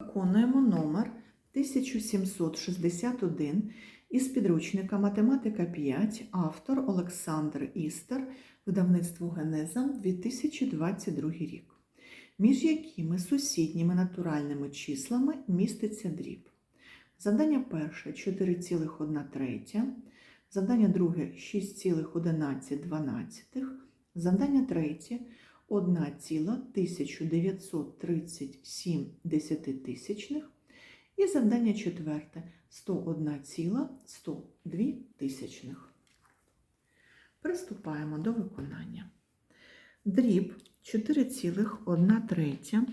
Виконуємо номер 1761 із підручника Математика 5, автор Олександр Істер, видавництво Генеза 2022 рік, між якими сусідніми натуральними числами міститься дріб. Завдання перше 4,1 третя, завдання друге 6,11, завдання третє 1,1937 десятитисячних і завдання четверте 101,102 тисячних. Приступаємо до виконання. Дріб 4,1 третя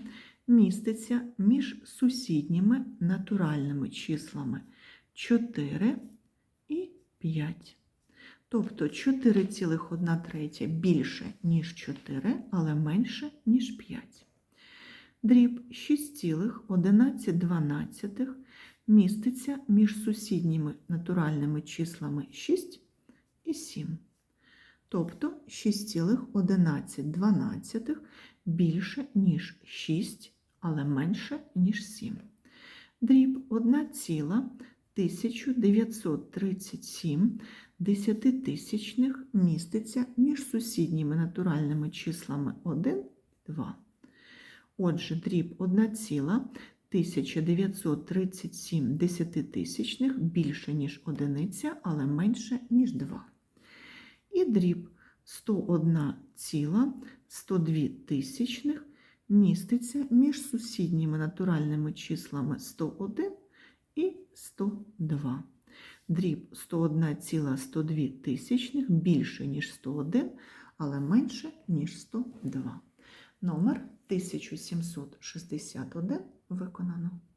міститься між сусідніми натуральними числами 4 і 5. Тобто 4,1 третя більше, ніж 4, але менше, ніж 5. Дріб 6,11 міститься між сусідніми натуральними числами 6 і 7. Тобто 6,11 більше, ніж 6, але менше, ніж 7. Дріб 1,1937 десятитисячних міститься між сусідніми натуральними числами 1, 2. Отже, дріб 1,1937 десятитисячних більше, ніж одиниця, але менше, ніж 2. І дріб 101,102 тисячних міститься між сусідніми натуральними числами 101 і 102. Дріб 101,102 тисячних більше, ніж 101, але менше, ніж 102. Номер 1761 виконано.